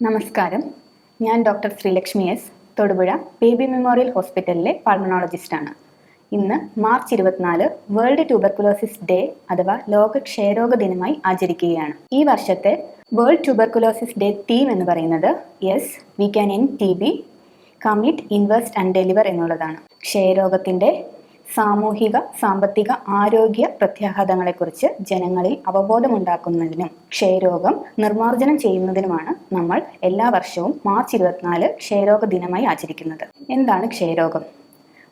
നമസ്കാരം. ഞാൻ doctor Sreelakshmi S Thodupuzha Baby memorial ഹോസ്പിറ്റലിലെ പൾമണോളജിസ്റ്റാണ് ഇന്ന് മാർച്ച് ഇരുപത്തിനാല് വേൾഡ് ട്യൂബർക്കുലോസിസ് ഡേ അഥവാ ലോക ക്ഷയരോഗ ദിനമായി ആചരിക്കുകയാണ്. ഈ വർഷത്തെ വേൾഡ് ട്യൂബർക്കുലോസിസ് ഡേ തീം എന്ന് പറയുന്നത് yes we can end T B commit invest and deliver എന്നുള്ളതാണ്. ക്ഷയരോഗത്തിന്റെ സാമൂഹിക സാമ്പത്തിക ആരോഗ്യ പ്രത്യാഘാതങ്ങളെക്കുറിച്ച് ജനങ്ങളിൽ അവബോധമുണ്ടാക്കുന്നതിനും ക്ഷയരോഗം നിർമ്മാർജനം ചെയ്യുന്നതിനുമാണ് നമ്മൾ എല്ലാ വർഷവും മാർച്ച് ഇരുപത്തിനാല് ക്ഷയരോഗ ദിനമായി ആചരിക്കുന്നത്. എന്താണ് ക്ഷയരോഗം?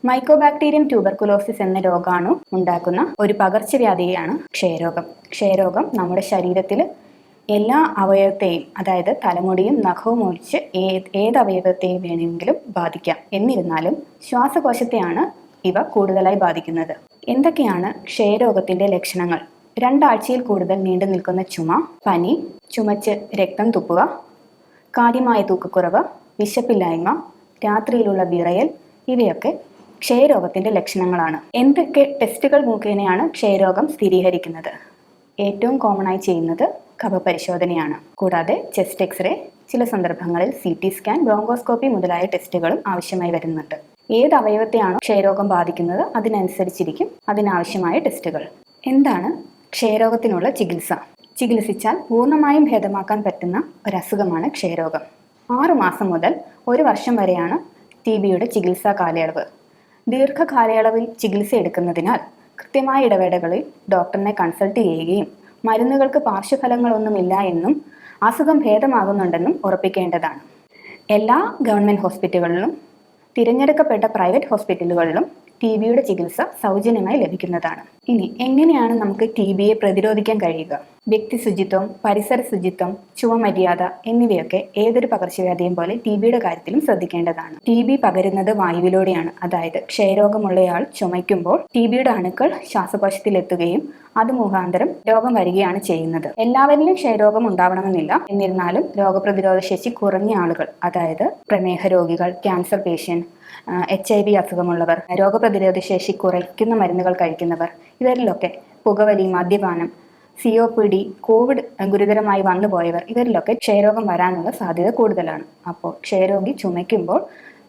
മൈക്കോബാക്ടീരിയം ട്യൂബർകുലോസിസ് എന്ന രോഗാണു ഉണ്ടാക്കുന്ന ഒരു പകർച്ചവ്യാധിയാണ് ക്ഷയരോഗം. ക്ഷയരോഗം നമ്മുടെ ശരീരത്തിൽ എല്ലാ അവയവത്തെയും അതായത് തലമുടിയും നഖവും ഒഴിച്ച് ഏത് ഏതവയവത്തെയും വേണമെങ്കിലും ബാധിക്കാം. എന്നിരുന്നാലും ശ്വാസകോശത്തെയാണ് ഇവ കൂടുതലായി ബാധിക്കുന്നത്. എന്തൊക്കെയാണ് ക്ഷയരോഗത്തിന്റെ ലക്ഷണങ്ങൾ? രണ്ടാഴ്ചയിൽ കൂടുതൽ നീണ്ടു നിൽക്കുന്ന ചുമ പനി ചുമച്ച് രക്തം തുപ്പുക കാര്യമായ തൂക്കക്കുറവ് വിശപ്പില്ലായ്മ രാത്രിയിലുള്ള വിറയൽ ഇവയൊക്കെ ക്ഷയരോഗത്തിന്റെ ലക്ഷണങ്ങളാണ്. എന്തൊക്കെ ടെസ്റ്റുകൾ മുഖേനയാണ് ക്ഷയരോഗം സ്ഥിരീകരിക്കുന്നത്? ഏറ്റവും കോമൺ ആയി ചെയ്യുന്നത് കഫപരിശോധനയാണ് കൂടാതെ ചെസ്റ്റ് എക്സ്റേ ചില സന്ദർഭങ്ങളിൽ സി ടി സ്കാൻ ബ്രോങ്കോസ്കോപ്പി മുതലായ ടെസ്റ്റുകളും ആവശ്യമായി വരുന്നുണ്ട്. ഏത് അവയവത്തെയാണോ ക്ഷയരോഗം ബാധിക്കുന്നത് അതിനനുസരിച്ചിരിക്കും അതിനാവശ്യമായ ടെസ്റ്റുകൾ. എന്താണ് ക്ഷയരോഗത്തിനുള്ള ചികിത്സ? ചികിത്സിച്ചാൽ പൂർണമായും ഭേദമാക്കാൻ പറ്റുന്ന ഒരസുഖമാണ് ക്ഷയരോഗം. ആറുമാസം മുതൽ ഒരു വർഷം വരെയാണ് ടി ബിയുടെ ചികിത്സാ കാലയളവ്. ദീർഘകാലയളവിൽ ചികിത്സ എടുക്കുന്നതിനാൽ കൃത്യമായ ഇടവേളകളിൽ ഡോക്ടറിനെ കൺസൾട്ട് ചെയ്യുകയും മരുന്നുകൾക്ക് പാർശ്വഫലങ്ങളൊന്നുമില്ല എന്നും അസുഖം ഭേദമാകുന്നുണ്ടെന്നും ഉറപ്പിക്കേണ്ടതാണ്. എല്ലാ ഗവൺമെന്റ് ഹോസ്പിറ്റലുകളിലും തിരഞ്ഞെടുക്കപ്പെട്ട പ്രൈവറ്റ് ഹോസ്പിറ്റലുകളിലും ടി ബിയുടെ ചികിത്സ സൗജന്യമായി ലഭിക്കുന്നതാണ്. ഇനി എങ്ങനെയാണ് നമുക്ക് ടി ബിയെ പ്രതിരോധിക്കാൻ കഴിയുക? വ്യക്തി ശുചിത്വം പരിസര ശുചിത്വം ചുവമര്യാദ എന്നിവയൊക്കെ ഏതൊരു പകർച്ചവ്യാധിയും പോലെ ടി ബിയുടെ കാര്യത്തിലും ശ്രദ്ധിക്കേണ്ടതാണ്. ടി ബി പകരുന്നത് വായുവിലൂടെയാണ്. അതായത് ക്ഷയരോഗമുള്ളയാൾ ചുമയ്ക്കുമ്പോൾ ടി ബിയുടെ അണുക്കൾ ശ്വാസകോശത്തിൽ എത്തുകയും അത് മുഖാന്തരം രോഗം വരികയാണ് ചെയ്യുന്നത്. എല്ലാവരിലും ക്ഷയരോഗം ഉണ്ടാവണമെന്നില്ല. എന്നിരുന്നാലും രോഗപ്രതിരോധ ശേഷി കുറഞ്ഞ ആളുകൾ അതായത് പ്രമേഹ രോഗികൾ cancer patient H I V അസുഖമുള്ളവർ രോഗപ്രതിരോധ ശേഷി കുറയ്ക്കുന്ന മരുന്നുകൾ കഴിക്കുന്നവർ ഇവരിലൊക്കെ പുകവലി മദ്യപാനം C O P D Covid ഗുരുതരമായി വന്നുപോയവർ ഇവരിലൊക്കെ ക്ഷയരോഗം വരാനുള്ള സാധ്യത കൂടുതലാണ്. അപ്പോൾ ക്ഷയരോഗി ചുമയ്ക്കുമ്പോൾ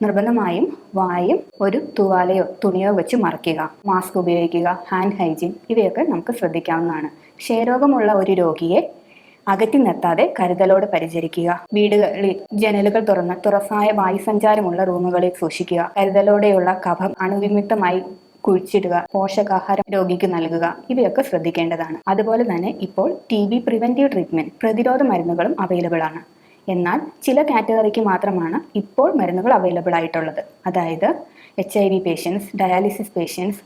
നിർബന്ധമായും വായും ഒരു തുവാലയോ തുണിയോ വെച്ച് മറയ്ക്കുക മാസ്ക് ഉപയോഗിക്കുക ഹാൻഡ് ഹൈജീൻ ഇവയൊക്കെ നമുക്ക് ശ്രദ്ധിക്കാവുന്നതാണ്. ക്ഷയരോഗമുള്ള ഒരു രോഗിയെ അകറ്റി നിർത്താതെ കരുതലോട് പരിചരിക്കുക വീടുകളിൽ ജനലുകൾ തുറന്ന് തുറസായ വായുസഞ്ചാരമുള്ള റൂമുകളിൽ സൂക്ഷിക്കുക കരുതലോടെയുള്ള കഫം അണുവിമുക്തമായി കുഴിച്ചിടുക പോഷകാഹാരം രോഗിക്ക് നൽകുക ഇവയൊക്കെ ശ്രദ്ധിക്കേണ്ടതാണ്. അതുപോലെ തന്നെ ഇപ്പോൾ ടി ബി പ്രിവെന്റീവ് ട്രീറ്റ്മെന്റ് പ്രതിരോധ മരുന്നുകളും അവൈലബിൾ ആണ്. എന്നാൽ ചില കാറ്റഗറിക്ക് മാത്രമാണ് ഇപ്പോൾ മരുന്നുകൾ അവൈലബിൾ ആയിട്ടുള്ളത്. അതായത് H I V patients dialysis patients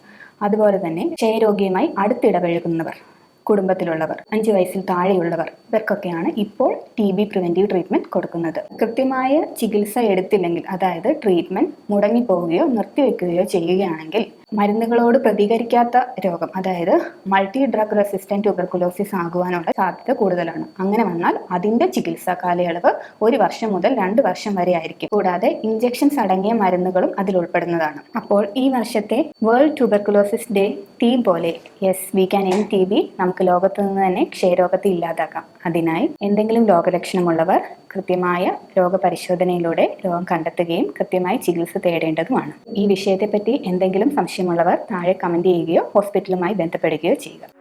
അതുപോലെ തന്നെ ക്ഷയരോഗിയുമായി അടുത്തിടപഴകുന്നവർ കുടുംബത്തിലുള്ളവർ അഞ്ച് വയസ്സിൽ താഴെയുള്ളവർ ഇവർക്കൊക്കെയാണ് ഇപ്പോൾ ടി ബി പ്രിവെന്റീവ് ട്രീറ്റ്മെന്റ് കൊടുക്കുന്നത്. കൃത്യമായ ചികിത്സ എടുത്തില്ലെങ്കിൽ അതായത് ട്രീറ്റ്മെന്റ് മുടങ്ങിപ്പോവുകയോ നിർത്തിവെക്കുകയോ ചെയ്യുകയാണെങ്കിൽ മരുന്നുകളോട് പ്രതികരിക്കാത്ത രോഗം അതായത് മൾട്ടി ഡ്രഗ് റെസിസ്റ്റന്റ് ട്യൂബർകുലോസിസ് ആകുവാനുള്ള സാധ്യത കൂടുതലാണ്. അങ്ങനെ വന്നാൽ അതിന്റെ ചികിത്സാ കാലയളവ് ഒരു വർഷം മുതൽ രണ്ട് വർഷം വരെ ആയിരിക്കും. കൂടാതെ ഇഞ്ചെക്ഷൻസ് അടങ്ങിയ മരുന്നുകളും അതിൽ ഉൾപ്പെടുന്നതാണ്. അപ്പോൾ ഈ വർഷത്തെ വേൾഡ് ട്യൂബർകുലോസിസ് ഡേ തീം പോലെ yes we can end T B നമുക്ക് ലോകത്ത് നിന്ന് തന്നെ ക്ഷയരോഗത്തെ ഇല്ലാതാക്കാം. അതിനായി എന്തെങ്കിലും രോഗലക്ഷണമുള്ളവർ കൃത്യമായ രോഗപരിശോധനയിലൂടെ രോഗം കണ്ടെത്തുകയും കൃത്യമായി ചികിത്സ തേടേണ്ടതുമാണ്. ഈ വിഷയത്തെപ്പറ്റി എന്തെങ്കിലും സംശയമുള്ളവർ താഴെ കമന്റ് ചെയ്യുകയോ ഹോസ്പിറ്റലുമായി ബന്ധപ്പെടുകയോ ചെയ്യുക.